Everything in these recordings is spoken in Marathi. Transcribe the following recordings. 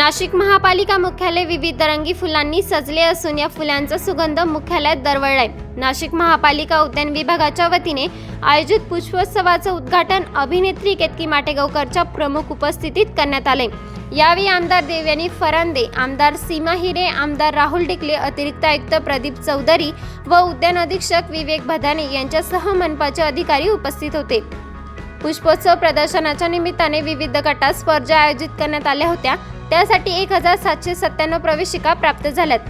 नाशिक महापालिका मुख्यालय विविध रंगी फुलांनी सजले असून या फुलांचा सुगंध मुख्यालयात दरवळलाय. नाशिक महापालिका उद्यान विभागाच्या वतीने आयोजित पुष्पोत्सवाचं उद्घाटन अभिनेत्री केतकी माटेगावकरच्या प्रमुख उपस्थितीत करण्यात आले यावेळी आमदार देवयानी फरांदे आमदार सीमा हिरे आमदार राहुल डिकले अतिरिक्त आयुक्त प्रदीप चौधरी व उद्यान अधीक्षक विवेक भदाने यांच्यासह मनपाचे अधिकारी उपस्थित होते. पुष्पोत्सव प्रदर्शनाच्या निमित्ताने विविध गटात स्पर्धा आयोजित करण्यात आल्या होत्या. त्यासाठी एक हजार सातशे सत्त्याण्णव प्रवेशिका प्राप्त झाल्यात.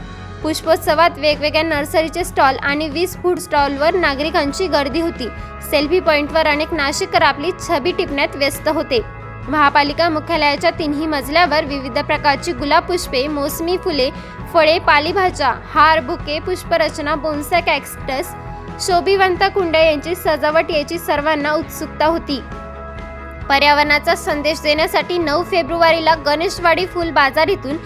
पुष्पोत्सवात वेगवेगळ्या नर्सरीचे स्टॉल आणि वीस फूड स्टॉलवर नागरिकांची गर्दी होती. सेल्फी पॉईंटवर अनेक नाशिककर आपली छबी टिपण्यात व्यस्त होते. महापालिका मुख्यालयाच्या तिन्ही मजल्यावर विविध प्रकारची गुलाब पुष्पे मोसमी फुले फळे पालेभाज्या हार बुके पुष्परचना बोन्साय कॅक्टस शोभिवंत कुंड यांची सजावट याची सर्वांना उत्सुकता होती. पर्यावरणाचा संदेश देण्यासाठी नऊ फेब्रुवारीला गणेशवाडी फुल बाजार इथून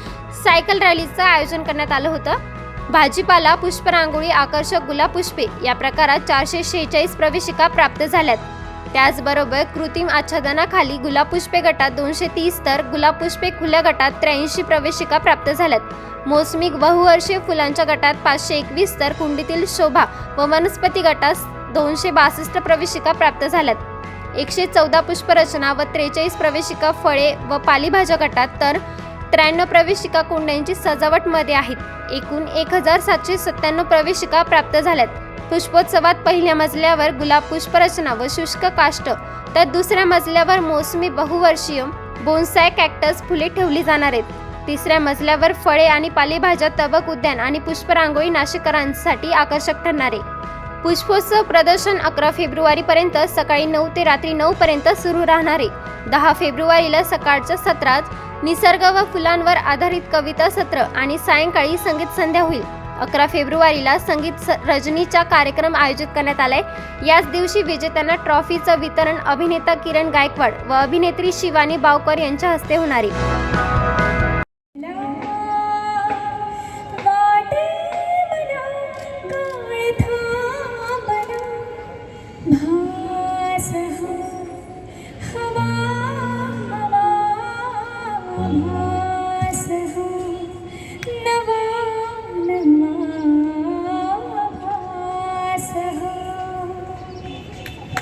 सायकल रॅलीचं आयोजन करण्यात आलं होतं. भाजीपाला पुष्परांगोळी आकर्षक गुलाब पुष्पे या प्रकारात चारशे शेहेचाळीस प्रवेशिका प्राप्त झाल्यात. त्याचबरोबर कृत्रिम आच्छादनाखाली गुलाब पुष्पे गटात दोनशे तीस तर गुलाब पुष्पे खुल्या गटात त्र्याऐंशी प्रवेशिका प्राप्त झाल्यात. मोसमी बहुवर्षीय फुलांच्या गटात पाचशे एकवीस तर कुंडीतील शोभा व वनस्पती गटात दोनशे बासष्ट प्रवेशिका प्राप्त झाल्यात. एकशे चौदा पुष्परचना व त्रेचाळीस प्रवेशिका फळे व पालेभाज्या गटात तर त्र्याण्णव प्रवेशिका कुंड्यांची सजावटमध्ये आहेत. एकूण एक हजार सातशे सत्त्याण्णव प्रवेशिका प्राप्त झाल्यात. पुष्पोत्सवात पहिल्या मजल्यावर गुलाब पुष्परचना व शुष्क काष्ट तर दुसऱ्या मजल्यावर मोसमी बहुवर्षीय बोन्साय कॅक्टस फुले ठेवली जाणार आहेत. तिसऱ्या मजल्यावर फळे आणि पालेभाज्या तबक उद्यान आणि पुष्परांगोळी नाशिकरांसाठी आकर्षक ठरणार आहे. पुष्पोत्सव प्रदर्शन अकरा फेब्रुवारीपर्यंत सकाळी नऊ ते रात्री नऊ पर्यंत सुरू राहणारे दहा फेब्रुवारीला सकाळच्या सत्रात निसर्ग व फुलांवर आधारित कविता सत्र आणि सायंकाळी संगीत संध्या होईल. अकरा फेब्रुवारीला संगीत स- रजनीचा कार्यक्रम आयोजित करण्यात आलाय. याच दिवशी विजेत्यांना ट्रॉफीचं वितरण अभिनेता किरण गायकवाड व अभिनेत्री शिवानी बावकर यांच्या हस्ते होणार आहे.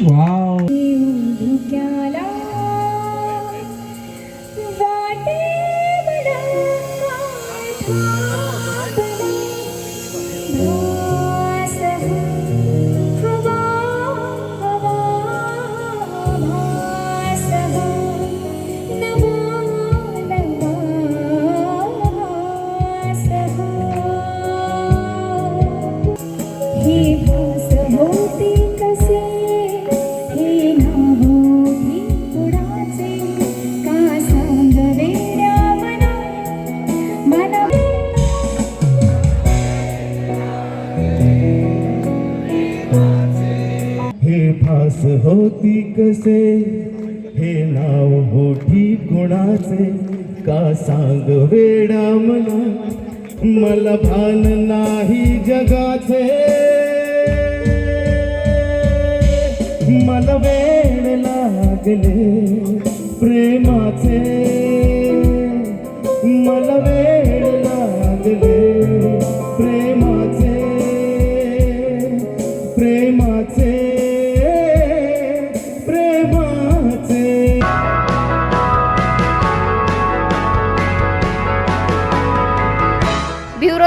Wow. होती कसे? हे नाव होठी कोणाचे? का सांग वेडा मला? मला भान नाही जगाचे. मला वेळ लागले प्रेमाचे.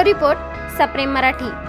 रिपोर्ट सप्रेम मराठी.